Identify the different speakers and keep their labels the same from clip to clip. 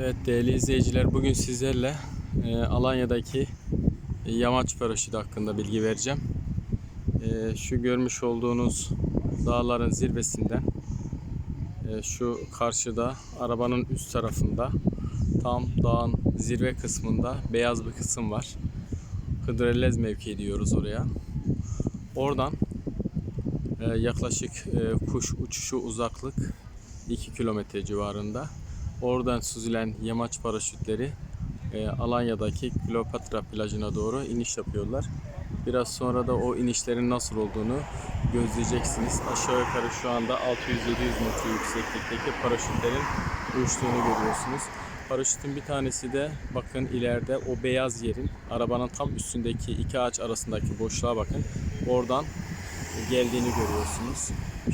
Speaker 1: Evet değerli izleyiciler bugün sizlerle e, Alanya'daki yamaç paraşütü hakkında bilgi vereceğim. E, şu görmüş olduğunuz dağların zirvesinden e, şu karşıda arabanın üst tarafında tam dağın zirve kısmında beyaz bir kısım var. Hıdrellez mevkii diyoruz oraya. Oradan e, yaklaşık e, kuş uçuşu uzaklık 2 kilometre civarında. Oradan süzülen yamaç paraşütleri e, Alanya'daki Kleopatra plajına doğru iniş yapıyorlar. Biraz sonra da o inişlerin nasıl olduğunu gözleyeceksiniz. Aşağı yukarı şu anda 600-700 metre yükseklikteki paraşütlerin uçtuğunu görüyorsunuz. Paraşütün bir tanesi de bakın ileride o beyaz yerin arabanın tam üstündeki iki ağaç arasındaki boşluğa bakın. Oradan geldiğini görüyorsunuz.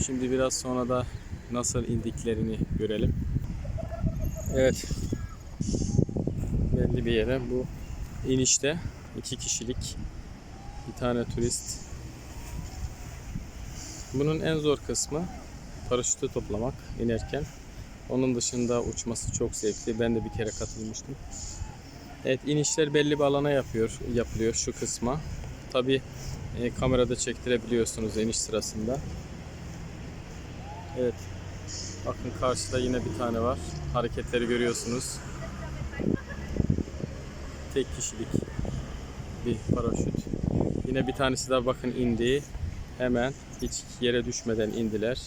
Speaker 1: Şimdi biraz sonra da nasıl indiklerini görelim. Evet. Belli bir yere bu inişte iki kişilik bir tane turist. Bunun en zor kısmı paraşütü toplamak inerken. Onun dışında uçması çok zevkli. Ben de bir kere katılmıştım. Evet inişler belli bir alana yapıyor, yapılıyor şu kısma. Tabi e, kamerada çektirebiliyorsunuz iniş sırasında. Evet. Bakın karşıda yine bir tane var. Hareketleri görüyorsunuz. Tek kişilik bir paraşüt. Yine bir tanesi daha bakın indi. Hemen hiç yere düşmeden indiler.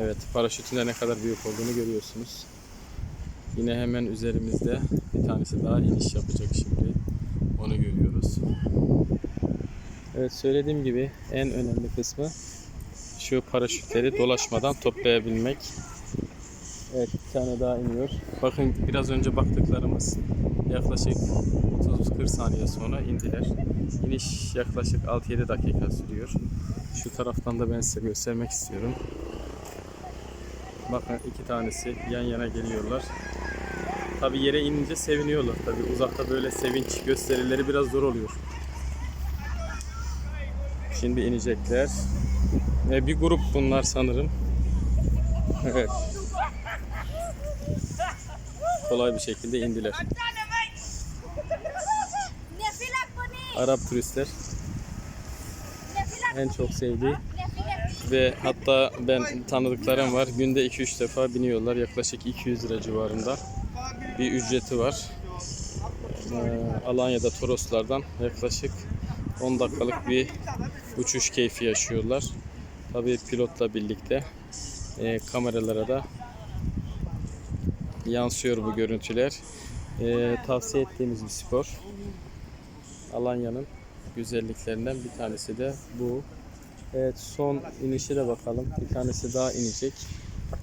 Speaker 1: Evet paraşütün de ne kadar büyük olduğunu görüyorsunuz. Yine hemen üzerimizde bir tanesi daha iniş yapacak şimdi. Onu görüyoruz. Evet söylediğim gibi en önemli kısmı şu paraşütleri dolaşmadan toplayabilmek. Evet bir tane daha iniyor. Bakın biraz önce baktıklarımız yaklaşık 30-40 saniye sonra indiler. İniş yaklaşık 6-7 dakika sürüyor. Şu taraftan da ben size göstermek istiyorum. Bakın iki tanesi yan yana geliyorlar. Tabi yere inince seviniyorlar. Tabi uzakta böyle sevinç gösterileri biraz zor oluyor. Şimdi inecekler. E, bir grup bunlar sanırım. Evet. Kolay bir şekilde indiler. Arap turistler en çok sevdiği ve hatta ben tanıdıklarım var. Günde 2-3 defa biniyorlar. Yaklaşık 200 lira civarında bir ücreti var. Ee, Alanya'da Toroslardan yaklaşık 10 dakikalık bir uçuş keyfi yaşıyorlar. Tabii pilotla birlikte e, kameralara da yansıyor bu görüntüler. E, tavsiye ettiğimiz bir spor. Alanya'nın güzelliklerinden bir tanesi de bu. Evet son inişe de bakalım. Bir tanesi daha inecek.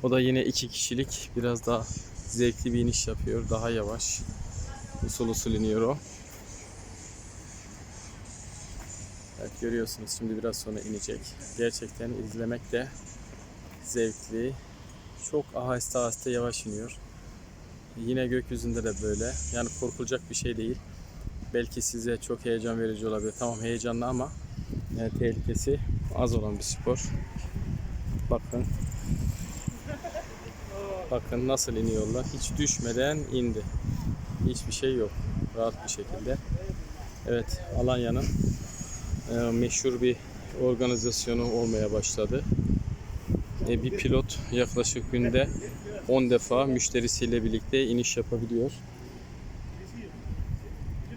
Speaker 1: O da yine iki kişilik. Biraz daha zevkli bir iniş yapıyor. Daha yavaş. Usul usul iniyor o. Evet görüyorsunuz şimdi biraz sonra inecek. Gerçekten izlemek de zevkli. Çok aheste aheste yavaş iniyor. Yine gökyüzünde de böyle. Yani korkulacak bir şey değil. Belki size çok heyecan verici olabilir. Tamam heyecanlı ama yani tehlikesi az olan bir spor. Bakın. Bakın nasıl iniyorlar. Hiç düşmeden indi. Hiçbir şey yok. Rahat bir şekilde. Evet Alanya'nın e, meşhur bir organizasyonu olmaya başladı. E, bir pilot yaklaşık günde 10 defa müşterisiyle birlikte iniş yapabiliyor.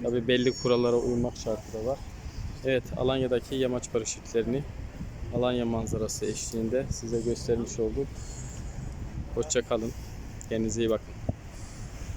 Speaker 1: Tabi belli kurallara uymak şartı var. Evet Alanya'daki yamaç paraşütlerini Alanya manzarası eşliğinde size göstermiş oldum. Hoşça kalın. Kendinize iyi bakın.